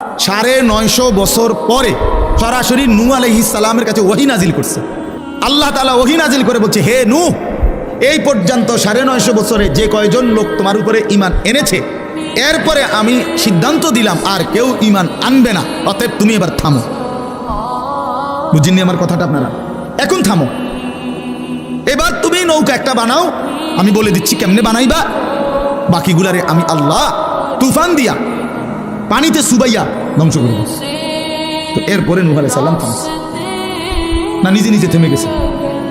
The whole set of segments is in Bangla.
সাড়ে নয়শো বছর পরে সরাসরি নু সালামের কাছে ওহি নাজিল করছে। আল্লাহ তালা ওহি নাজিল করে বলছে, হে নু এই পর্যন্ত সাড়ে নয়শো বছরে যে কয়জন লোক তোমার উপরে ইমান এনেছে, এরপরে আমি সিদ্ধান্ত দিলাম আর কেউ ইমান আনবে না, অতএব তুমি এবার থামো। বুঝিনি আমার কথাটা আপনারা? এখন থামো। এবার তুমি নৌকা একটা বানাও, আমি বলে দিচ্ছি, কেমনে বানাইবা? বাকিগুলারে আমি আল্লাহ তুফান দিয়া পানিতে সুবাইয়া ধ্বংস করে তো এরপরে নুহ আলাই সাল্লাম থামছে। না, নিজে নিজে থেমে গেছে।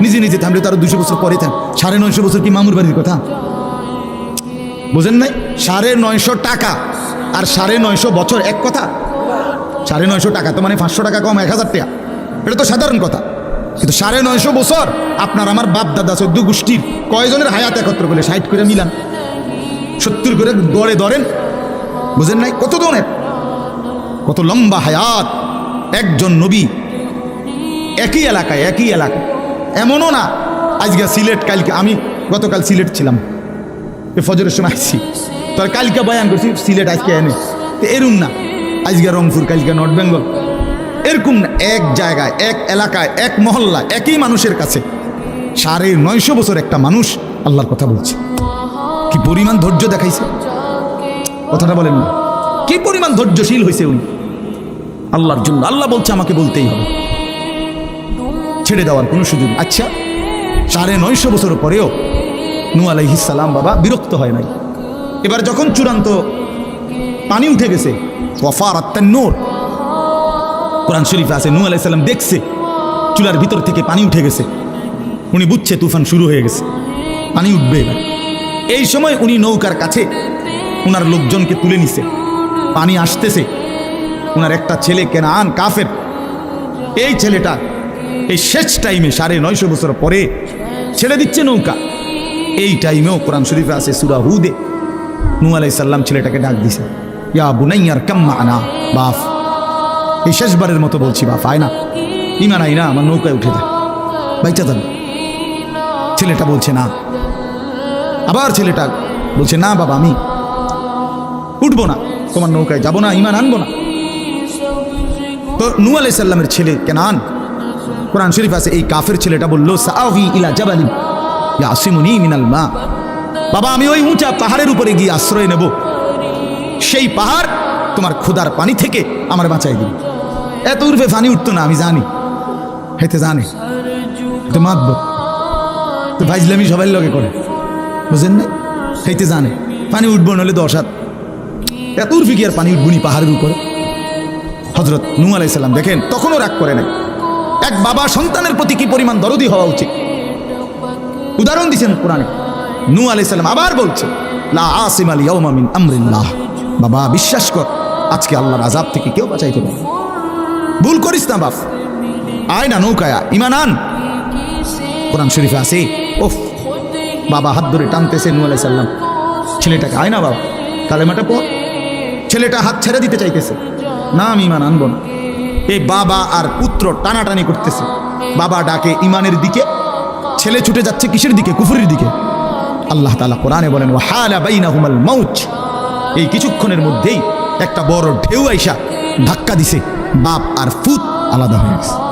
নিজে নিজে থামলে তারও দুশো বছর পরে থাম। সাড়ে নয়শো বছর কি মামুর বাড়ির কথা? বুঝেন নাই? সাড়ে নয়শো টাকা আর সাড়ে নয়শো বছর এক কথা? সাড়ে নয়শো টাকা তো মানে পাঁচশো টাকা কম, এক হাজার টাকা এটা তো সাধারণ কথা। কিন্তু সাড়ে নয়শো বছর আপনার আমার বাপ দাদা চোদ্দ গোষ্ঠীর কয়জনের হায়াত একত্র করে ষাট করে মিলান। সত্তর করে গড়ে ধরেন। বুঝেন নাই? কত ধরনের? কত লম্বা হায়াত। একজন নবী একই এলাকায়, একই এলাকা এমনও না, আজকে সিলেট, কালকে আমি গতকাল সিলেট ছিলাম। এ ফজরের সময় আসছি তোর কালকে বয়ান করছি, সিলেট আজকে এনে। তো এরম না, আজকে রংপুর, কালকে নর্থ বেঙ্গল। এরকম না, এক জায়গায়, এক এলাকায়, এক মহল্লা একই মানুষের কাছে। সাড়ে নয়শো বছর একটা মানুষ আল্লাহর কথা বলছে। কি পরিমাণ ধৈর্য দেখাইছে? কথাটা বলেন। কি পরিমাণ ধৈর্যশীল হয়েছে উনি? আল্লাহর জন্য। আল্লাহ বলছে, আমাকে বলতেই হবে। ছেড়ে দেওয়ার কোনো সুযোগ আচ্ছা সাড়ে নয়শো বছর পরেও নু আলাইহিসালাম বাবা বিরক্ত হয় নাই। এবার যখন চূড়ান্ত পানি উঠে গেছে ওয়াফার আত্মান্নোর কোরআন শরীফে আছে, নু আলাইসাল্লাম দেখছে, চুলার ভিতর থেকে পানি উঠে গেছে। উনি বুঝছে, তুফান শুরু হয়ে গেছে। পানি উঠবে এবার। এই সময় উনি নৌকার কাছে ওনার লোকজনকে তুলে নিছে। পানি আসতেছে। ওনার একটা ছেলে কেনান কাফের। এই ছেলেটা এই শেষ টাইমে সাড়ে নয়শো বছর পরে ছেড়ে দিচ্ছে নৌকা। এই টাইমেও কোরআন শরীফে আছে সুরা হুদে। নু আলাই সাল্লাম ছেলেটাকে ডাক দিছে। ইয়া বুনাইয়ার কাম্মা আনা, বাফ। এই শেষবারের মতো বলছি বাপ আয় না। ইমান আই না, আমার নৌকায় উঠে দেয় বাইচা যাবে ছেলেটা বলছে, না। আবার ছেলেটা বলছে, না বাবা, আমি উঠবো না। তোমার নৌকায় যাব না ইমান আনব না। তো নু আলাই সাল্লামের ছেলে কেনান? কোরআন শরীফ আছে, এই কাফের ছেলেটা বলল ইলা জাবালি ইয়াসিমুনি মিনাল মা। বাবা, আমি ওই উঁচা পাহাড়ের উপরে গিয়ে আশ্রয় নেব। সেই পাহাড় তোমার ক্ষুধার পানি থেকে আমার বাঁচাই দিবে। এত উর্ফে পানি উঠতো না, আমি জানি। হেতে জানে তো মাতব। তো ভাইজলামি সবাই লগে করে। বুঝেন না হেতে জানে। পানি উঠবো নলে দশ হাত এত উর্ফে কি আর উঠবনি পাহাড়ের উপরে। হজরত নু আলাইসাল্লাম দেখেন, তখনও রাগ করে নাই। এক বাবা সন্তানের প্রতি কি পরিমাণ দরদি হওয়া উচিত? উদাহরণ দিচ্ছেন কোরআনে। নু আলাইসাল্লাম আবার বলছে, লা আসিম আল আমরিল্লাহ। বাবা, বিশ্বাস কর, আজকে আল্লাহর আজাব থেকে কেউ বাঁচাইতে পারবে না। ভুল করিস না, বাপ। আয় না নৌকায়া ইমান আন। কোরআন শরীফে আছে, ওফ, বাবা হাত ধরে টানতেছে নু আলাইসাল্লাম ছেলেটাকে, আয় না, বাবা। কালেমাটা পর ছেলেটা হাত ছেড়ে দিতে চাইতেছে। না, আমি ইমান আনব না। এই বাবা আর পুত্র টানাটানি করতেছে। বাবা ডাকে ইমানের দিকে, ছেলে ছুটে যাচ্ছে কিসের দিকে? কুফুরের দিকে। আল্লাহ তালা কোরআনে বলেন, ওয়াহালা বাইনাহুমাল মাউচ এই কিছুক্ষণের মধ্যেই একটা বড় ঢেউ আইসা ধাক্কা দিছে। বাপ আর ফুত আলাদা হয়ে গেছে।